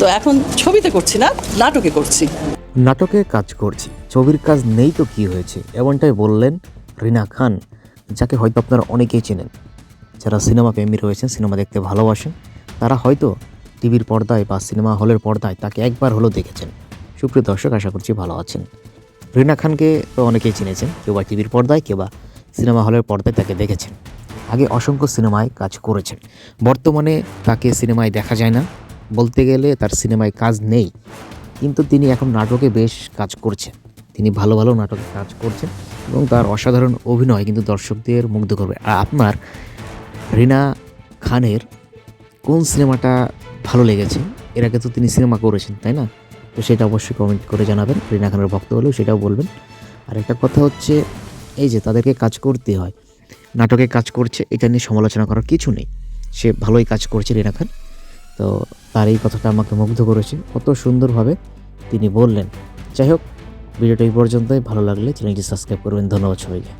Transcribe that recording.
তো এখন ছবিতে করছি না, নাটকে করছি। নাটকে কাজ করছি। ছবির কাজ নেই তো কি হয়েছে? এমনটাই বললেন রিনা খান, যাকে হয়তো আপনারা অনেকেই চেনেন। যারা সিনেমা প্রেমী রয়েছেন, সিনেমা দেখতে ভালোবাসেন, তারা হয়তো টিভির পর্দায় বা সিনেমা হলের পর্দায় তাকে একবার হলেও দেখেছেন। সুপ্রিয় দর্শক, আশা করছি ভালো আছেন। রিনা খানকে তো অনেকেই চিনেছেন, কেউ বা টিভির পর্দায়, কেউ বা সিনেমা হলের পর্দায় তাকে দেখেছেন। আগে অসংখ্য সিনেমায় কাজ করেছেন। বর্তমানে তাকে সিনেমায় দেখা যায় না। বলতে গেলে তার সিনেমায় কাজ নেই। কিন্তু তিনি এখন নাটকে বেশ কাজ করছেন। তিনি ভালো ভালো নাটকে কাজ করছেন এবং তার অসাধারণ অভিনয় কিন্তু দর্শকদের মুগ্ধ করবে। আর আপনার রিনা খানের কোন সিনেমাটা ভালো লেগেছে? এর আগে তো তিনি সিনেমা করেছেন, তাই না? তো সেটা অবশ্যই কমেন্ট করে জানাবেন। রিনা খানের ভক্ত হলেও সেটাও বলবেন। আর একটা কথা হচ্ছে, এই যে তাদেরকে কাজ করতে হয়, নাটকে কাজ করছে, এটা নিয়ে সমালোচনা করার কিছু নেই। সে ভালোই কাজ করছে রিনা খান। তো তার এই কথাটা আমাকে মুগ্ধ করেছে। কত সুন্দরভাবে তিনি বললেন। যাই হোক, ভিডিওটা এই পর্যন্তই। ভালো লাগলে চ্যানেলটি সাবস্ক্রাইব করবেন। ধন্যবাদ সবাইকে।